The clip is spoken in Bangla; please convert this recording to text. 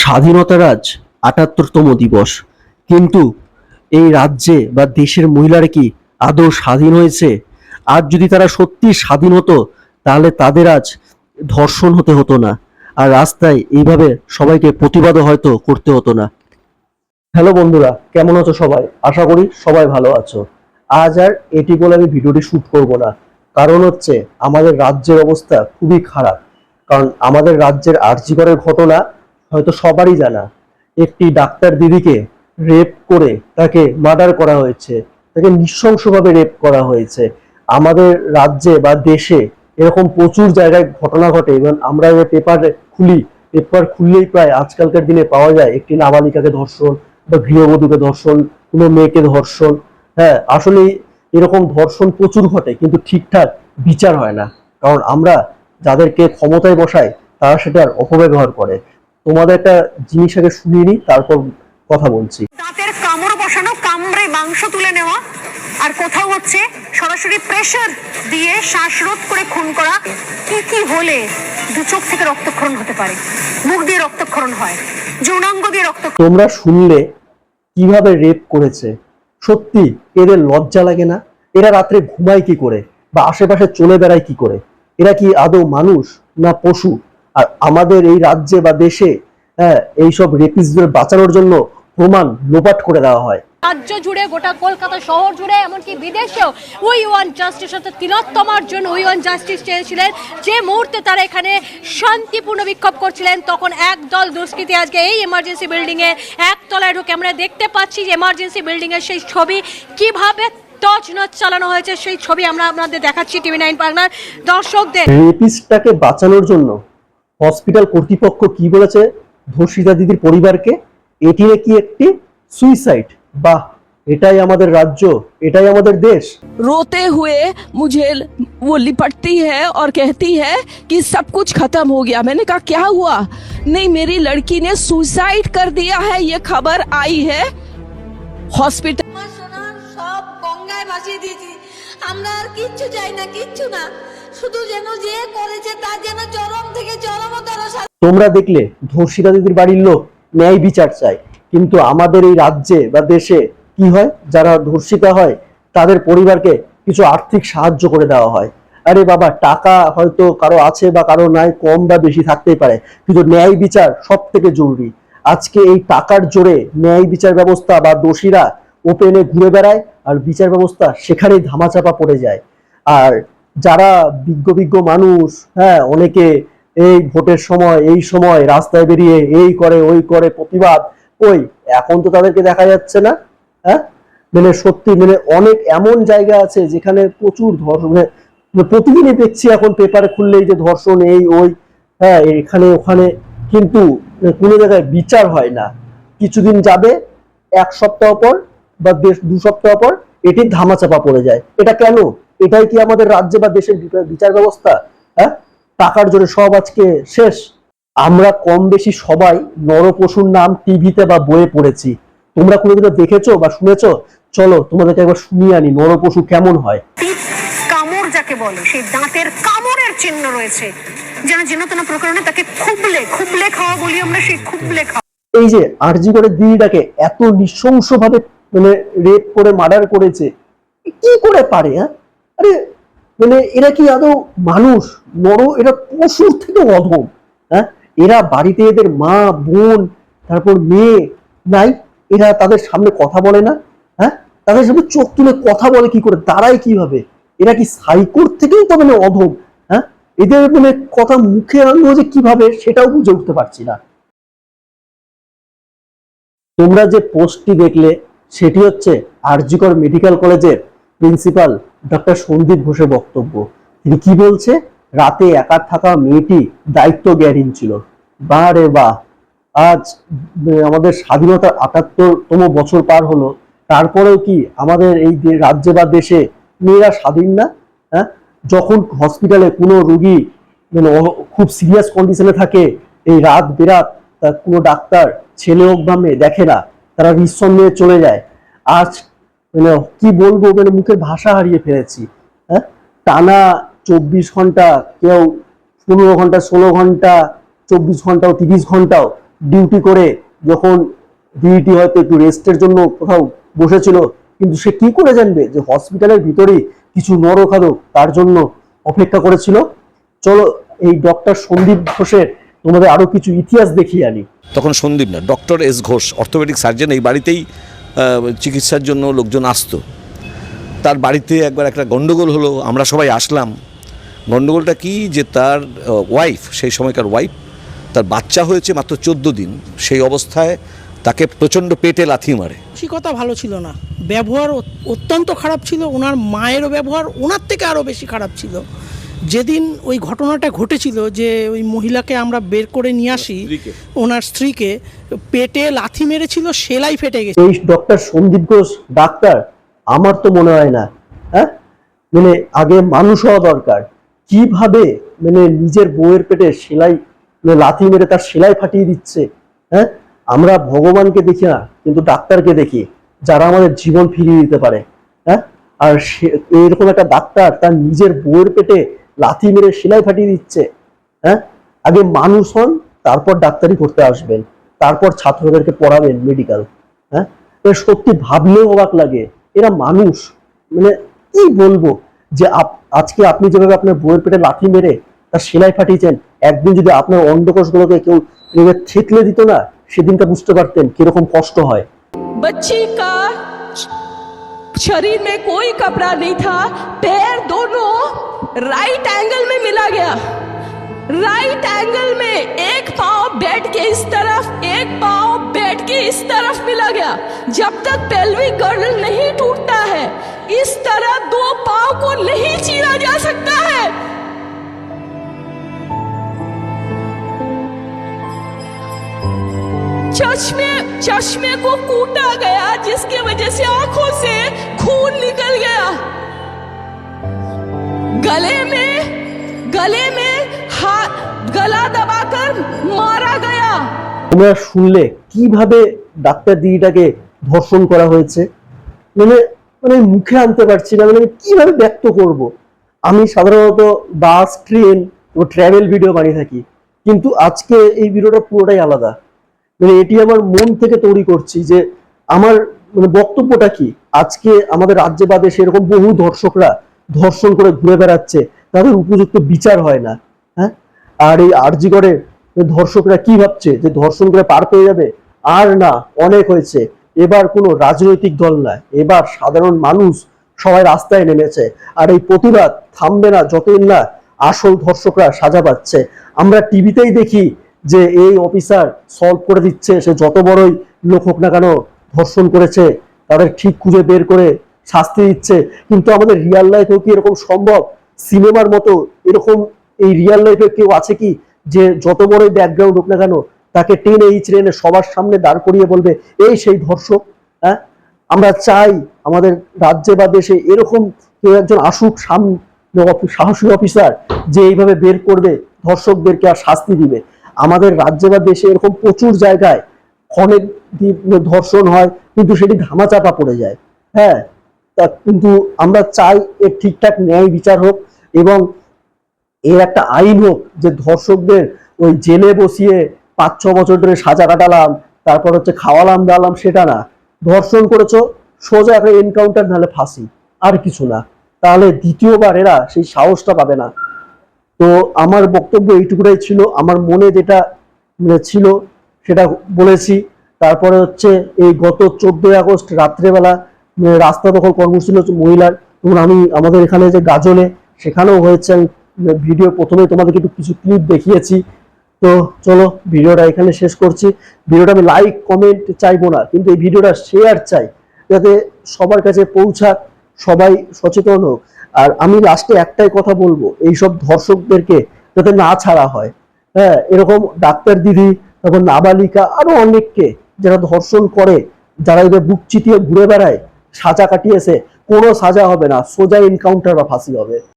স্বাধীনতার আজ আটাত্তরতম দিবস। কিন্তু এই রাজ্যে বা দেশের মহিলারা কি আদৌ স্বাধীন হয়েছে? আজ যদি তারা সত্যি স্বাধীন হতো, তাহলে তাদের আজ ধর্ষণ হতে হতো না। আর রাস্তায় এইভাবে সবাইকে প্রতিবাদও হয়তো করতে হতো না। হ্যালো বন্ধুরা, কেমন আছো সবাই? আশা করি সবাই ভালো আছো। আজ আর এটি বলে আমি ভিডিওটি শুট করব না। কারণ হচ্ছে, আমাদের রাজ্যের অবস্থা খুবই খারাপ। কারণ আমাদের রাজ্যের আর্যিকরের ঘটনা হয়তো সবারই জানা, একটি ডাক্তার দিদিকে রেপ করে তাকে মার্ডার করা হয়েছে, তাকে নৃশংসভাবে রেপ করা হয়েছে। আমাদের রাজ্যে বা দেশে এরকম প্রচুর জায়গায় ঘটনা ঘটে, এবং আমরা যে পেপার খুলি পেপার খুললেই প্রায় আজকালকার দিনে পাওয়া যায়, একটি নাবালিকাকে ধর্ষণ বা গৃহবধূকে ধর্ষণ, কোনো মেয়েকে ধর্ষণ। হ্যাঁ আসলে এরকম ধর্ষণ প্রচুর ঘটে, কিন্তু ঠিকঠাক বিচার হয় না। কারণ আমরা যাদেরকে ক্ষমতায় বসাই, তারা সেটার অপব্যবহার করে। তোমাদের একটা জিনিস আগে শুনিয়ে নিই তারপর কথা বলছি। দাঁতের কামড় বসানো কামড়ে মাংস তুলে নেওয়া আর কোথাও হচ্ছে সরাসরি প্রেশার দিয়ে শ্বাসরোধ করে খুন করা কি কি হলে দু চোখ থেকে রক্তক্ষরণ হতে পারে? মুখ দিয়ে রক্তক্ষরণ হয় যৌনাঙ্গ দিয়ে রক্ত তোমরা শুনলে কীভাবে রেপ করেছে? সত্যি এদের লজ্জা লাগে না? এরা রাত্রে ঘুমায় কি করে? বা আশেপাশে চলে বেড়ায় কি করে? এরা কি আদৌ মানুষ না পশু? আর আমাদের এই রাজ্যে বা দেশে হ্যাঁ এইসব রেপিসদের বাঁচানোর জন্য প্রমাণ লোপাট করে দেওয়া হয়। রাজ্য জুড়ে গোটা কলকাতা শহর জুড়ে এমনকি বিদেশেও উই ওয়ান জাস্টিস অর্থাৎ তিলোত্তমার জন্য উই ওয়ান জাস্টিস চেয়েছিলেন। যে মুহূর্তে তারা এখানে শান্তিপূর্ণ বিক্ষোভ করছিলেন তখন একদল দুষ্কৃতি আজকে এই এমার্জেন্সি বিল্ডিংয়ে একতলায় ঢুকে আমরা দেখতে পাচ্ছি যে এমার্জেন্সি বিল্ডিংয়ের সেই ছবি কীভাবে তছনছ চালানো হয়েছে সেই ছবি আমরা আপনাদের দেখাচ্ছি টিভি নাইন বাংলার দর্শকদের রেপিস্টটাকে বাঁচানোর জন্য হসপিটাল কর্তৃপক্ষ কি বলেছে ধর্ষিতা দিদির পরিবারকে এটি নাকি একটি সুইসাইড বাহ এটাই আমাদের রাজ্য এটাই আমাদের দেশ रोते हुए मुझे वो लिपटती है और कहती है कि सब कुछ खत्म हो गया मैंने कहा क्या हुआ नहीं मेरी लड़की ने सुसाइड कर दिया है ये खबर आई है हॉस्पिटल আমার সোনার সব গঙ্গায় ভাসিয়ে দিয়েছি আমরা আর কিচ্ছু চাই না কিচ্ছু না তোমরা দেখলে, ধর্ষিতা দিদির বাড়ির লোক ন্যায় বিচার চায়। কিন্তু আমাদের এই রাজ্যে বা দেশে কি হয়? যারা ধর্ষিতা হয়, তাদের পরিবারকে কিছু আর্থিক সাহায্য করে দেওয়া হয়। আরে বাবা, টাকা হয়তো কারও আছে বা কারও নাই, কম বা বেশি থাকতেই পারে। কিন্তু ন্যায় বিচার সব থেকে জরুরি। আজকে এই টাকার জোরে ন্যায় বিচার ব্যবস্থা বা দোষীরা ওপেনে ঘুরে বেড়ায় আর বিচার ব্যবস্থা সেখানেই ধামাচাপা পড়ে যায়। আর যারা বিজ্ঞ বিজ্ঞ মানুষ হ্যাঁ অনেকে এই ভোটের সময়, এই সময় রাস্তায় বেরিয়ে এই করে, ওই করে প্রতিবাদ ওই এখন তো তাদেরকে দেখা যাচ্ছে না হ্যাঁ? মানে সত্যি মানে অনেক এমন জায়গা আছে যেখানে প্রচুর ধর্ষণ মানে প্রতিদিনই দেখছি এখন পেপারে খুললেই যে ধর্ষণ, এই, ওই হ্যাঁ এখানে, ওখানে, কিন্তু কোনো জায়গায় বিচার হয় না। কিছুদিন যাবে, এক সপ্তাহ পর বা দু সপ্তাহ পর এটি ধামাচাপা পড়ে যায়। এটা কেন? এটাই কি আমাদের রাজ্যে বা দেশের বিচার- ব্যবস্থা হ্যাঁ? টাকার জোরে সব আজকে শেষ। আমরা কম বেশি সবাই নরপশুর নাম টিভিতে বা বইয়ে পড়েছি। তোমরা কোনোদিনও দেখেছ বা শুনেছো? চলো তোমাদেরকে একবার শুনিয়ে আনি নরপশু কেমন হয়। কামড় যাকে বলে সেই দাঁতের কামড়ের চিহ্ন রয়েছে। যেন যেন প্রকরণে তাকে খুবলে খুবলে খাওয়া বলি আমরা সেই খুবলে খাওয়া। এই যে আরজি করে দিদিটাকে এত নৃশংসভাবে মানে রেপ করে মার্ডার করেছে কি করে পারে হ্যাঁ? আরে মানে এরা কি আদৌ মানুষ? নর এরা পশুর থেকে অধম। হ্যাঁ? এরা বাড়িতে এদের মা, বোন, তারপর মেয়ে নাই। এরা তাদের সামনে কথা বলে না। হ্যাঁ? তাদের সামনে চোখ তুলে কথা বলে কি করে? দাঁড়ায় কীভাবে? এরা কি সাইকোর থেকেই তো মানে অধম? হ্যাঁ? এদের মানে কথা মুখে আনলো যে কীভাবে, সেটাও বুঝে উঠতে পারছি না। তোমরা যে পোস্টটি দেখলে, সেটি হচ্ছে আরজিকর মেডিকেল কলেজের প্রিন্সিপাল ডক্টর সন্দীপ ঘোষের বক্তব্য। তিনি কি বলছে? রাতে একা থাকা মেয়েটি দায়িত্ব জ্ঞানহীন ছিল। বা রে বা, আজ আমাদের স্বাধীনতার আটাত্তরতম বছর পার হলো। তারপরেও কি আমাদের এই রাজ্যে বা দেশে মেয়েরা স্বাধীন না? হ্যাঁ? যখন হসপিটালে কোনো রুগী মানে খুব সিরিয়াস কন্ডিশনে থাকে, এই রাত বেরাত তার কোনো ডাক্তার, ছেলে হোক বা মেয়ে, দেখে না। তারা নিঃসন্দেহে চলে যায়। আজ মানে কি বলব মানে মুখের ভাষা হারিয়ে ফেলেছি। হ্যাঁ? টানা চব্বিশ ঘণ্টা, কেউ পনেরো ঘণ্টা, ষোলো ঘণ্টা, চব্বিশ ঘন্টাও, তিরিশ ঘন্টাও ডিউটি করে যখন ডিউটি হয়তো একটু রেস্টের জন্য কোথাও বসেছিল, কিন্তু সে কি করে জানবে যে হসপিটালের ভিতরেই কিছু নরখাদক তার জন্য অপেক্ষা করেছিল? চলো এই ডক্টর সন্দীপ ঘোষের তোমাদের আরও কিছু ইতিহাস দেখিয়ে আনি। তখন সন্দীপ না doctor S Ghosh orthopaedic surgeon এই বাড়িতেই চিকিৎসার জন্য লোকজন আসতো। তার বাড়িতে একবার একটা গন্ডগোল হলো, আমরা সবাই আসলাম। গন্ডগোলটা কি যে তার ওয়াইফ সেই সময়কার ওয়াইফ তার বাচ্চা হয়েছে মাত্র চোদ্দ দিন। সেই অবস্থায় তাকে প্রচণ্ড পেটে লাথি মারে। কথা ভালো ছিল না। ব্যবহার অত্যন্ত খারাপ ছিল। ওনার মায়েরও ব্যবহার, ওনার থেকে আরও বেশি খারাপ ছিল। যেদিন ওই ঘটনাটা ঘটেছিল যে ওই মহিলাকে আমরা বের করে নিয়ে আসি ওনার স্ত্রীকে পেটে লাথি মেরেছিল সেলাই ফেটে গেছে। এই ডক্টর সন্দীপ ঘোষ ডাক্তার আমার তো মনে হয় না হ্যাঁ? মানে আগে মানুষ হওয়া দরকার। কীভাবে মানে নিজের বউয়ের পেটে সেলাই মানে লাথি মেরে তার সেলাই ফাটিয়ে দিচ্ছে হ্যাঁ? আমরা ভগবানকে দেখি না কিন্তু ডাক্তারকে দেখি যারা আমাদের জীবন ফিরিয়ে দিতে পারে হ্যাঁ? আর সে- এরকম একটা ডাক্তার তার নিজের বউয়ের পেটে লাথি মেরে সেলাই ফাটিয়ে দিচ্ছে হ্যাঁ আগে মানুষ হন তারপর ডাক্তারি করতে আসবেন তারপর ছাত্রদেরকে পড়াবেন মেডিকেল হ্যাঁ এ সত্যি ভাবলেও অবাক লাগে এরা মানুষ মানে কি বলবো যে আপ- আজকে আপনি যেভাবে আপনার বউয়ের পেটে লাথি মেরে তার সেলাই ফাটিয়েছেন একদিন যদি আপনার অন্ডকোষগুলোকে কেউ এভাবে থেতলে দিত না সেদিনটা বুঝতে পারতেন কিরকম কষ্ট হয় बच्ची का शरीर में कोई कपड़ा नहीं था पैर दोनों राइट एंगल में मिला गया। राइट एंगल में एक पाँव बेड के इस तरफ़, एक पाँव बेड के इस तरफ़ मिला गया। जब तक पेल्विक गर्डल नहीं टूटता है, इस तरह दो पाँव को नहीं चीरा जा सकता है। चश्मे चश्मे को कूटा गया, जिसकी वजह से आँखों से खून निकल गया। गले में गले में हाथ गला दबाकर मारा गया তোমরা শুনলে কিভাবে ডাক্তার দিদিটাকে ধর্ষণ করা হয়েছে মানে মানে মুখে আনতে পারছি না মানে আমি কিভাবে ব্যক্ত করব আমি সাধারণত বাস ট্রেন ও ট্রাভেল ভিডিও বানিয়ে থাকি কিন্তু আজকে এই ভিডিওটা পুরোটাই আলাদা মানে এটি আমার মন থেকে তৈরি করছি যে আমার মানে বক্তব্যটা কি আজকে আমাদের রাজ্যে বা দেশে এরকম বহু দর্শকরা ধর্ষণ করে ঘুরে বেড়াচ্ছে, তাদের উপযুক্ত বিচার হয় না হ্যাঁ? আর এই আরজিগড়ের ধর্ষকরা কি ভাবছে? যে ধর্ষণ করে পার পেয়ে যাবে? আর না, অনেক হয়েছে। এবার কোনো রাজনৈতিক দল না এবার সাধারণ মানুষ সবাই রাস্তায় নেমেছে। আর এই প্রতিবাদ থামবে না যতদিন না আসল ধর্ষকরা সাজা পাচ্ছে। আমরা টিভিতেই দেখি যে এই অফিসার সলভ করে দিচ্ছে, সে যত বড়ই লোক হোক না কেন ধর্ষণ করেছে, তাদের ঠিক খুঁজে বের করে শাস্তি দিচ্ছে। কিন্তু আমাদের রিয়াল লাইফেও কি এরকম সম্ভব? সিনেমার মতো এরকম এই রিয়াল লাইফে কেউ আছে কি যে যত বড়ই ব্যাকগ্রাউন্ড হোক না কেন, তাকে টেনে এই ট্রেনে সবার সামনে দাঁড় করিয়ে বলবে, এই সেই ধর্ষক হ্যাঁ? আমরা চাই আমাদের রাজ্যে বা দেশে এরকম কেউ একজন আসুক সামনে, সাহসী অফিসার যে এইভাবে বের করবে, ধর্ষকদেরকে আর শাস্তি দিবে। আমাদের রাজ্যে বা দেশে এরকম প্রচুর জায়গায় অনেক ধর্ষণ হয়, কিন্তু সেটি ধামাচাপা পড়ে যায়। হ্যাঁ? তা কিন্তু আমরা চাই এর ঠিকঠাক ন্যায় বিচার হোক এবং এর একটা আইন হোক যে ধর্ষকদের ওই জেলে বসিয়ে পাঁচ, ছ বছর ধরে সাজা কাটালাম, তারপর হচ্ছে খাওয়ালাম, দাওয়ালাম সেটা না। ধর্ষণ করেছ, সোজা একটা এনকাউন্টার নাহলে ফাঁসি। আর কিছু না। তাহলে দ্বিতীয়বার এরা সেই সাহসটা পাবে না। তো আমার বক্তব্য এইটুকুটাই ছিল। আমার মনে যেটা মানে ছিল, সেটা বলেছি। তারপরে হচ্ছে এই গত চোদ্দই আগস্ট রাত্রেবেলা রাস্তা দখল কর্মসূচি হচ্ছে মহিলার। এবং আমি আমাদের এখানে যে গাজলে, সেখানেও হয়েছে। আমি ভিডিও প্রথমে তোমাদেরকে একটু কিছু ক্লিপ দেখিয়েছি। তো চলো ভিডিওটা এখানে শেষ করছি। ভিডিওটা আমি লাইক কমেন্ট চাইব না, কিন্তু এই ভিডিওটা শেয়ার চাই। যাতে সবার কাছে পৌঁছাক সবাই সচেতন হোক। আর আমি লাস্টে একটাই কথা বলব, এইসব ধর্ষকদেরকে যাতে না ছাড়া হয়। হ্যাঁ এরকম ডাক্তার দিদি, তারপর নাবালিকা, আরও অনেককে যারা ধর্ষণ করে, যারা এদের বুক চিতিয়ে ঘুরে বেড়ায় সাজা কাটিয়েছে কোনো সাজা হবে না সোজা এনকাউন্টার বা ফাঁসি হবে।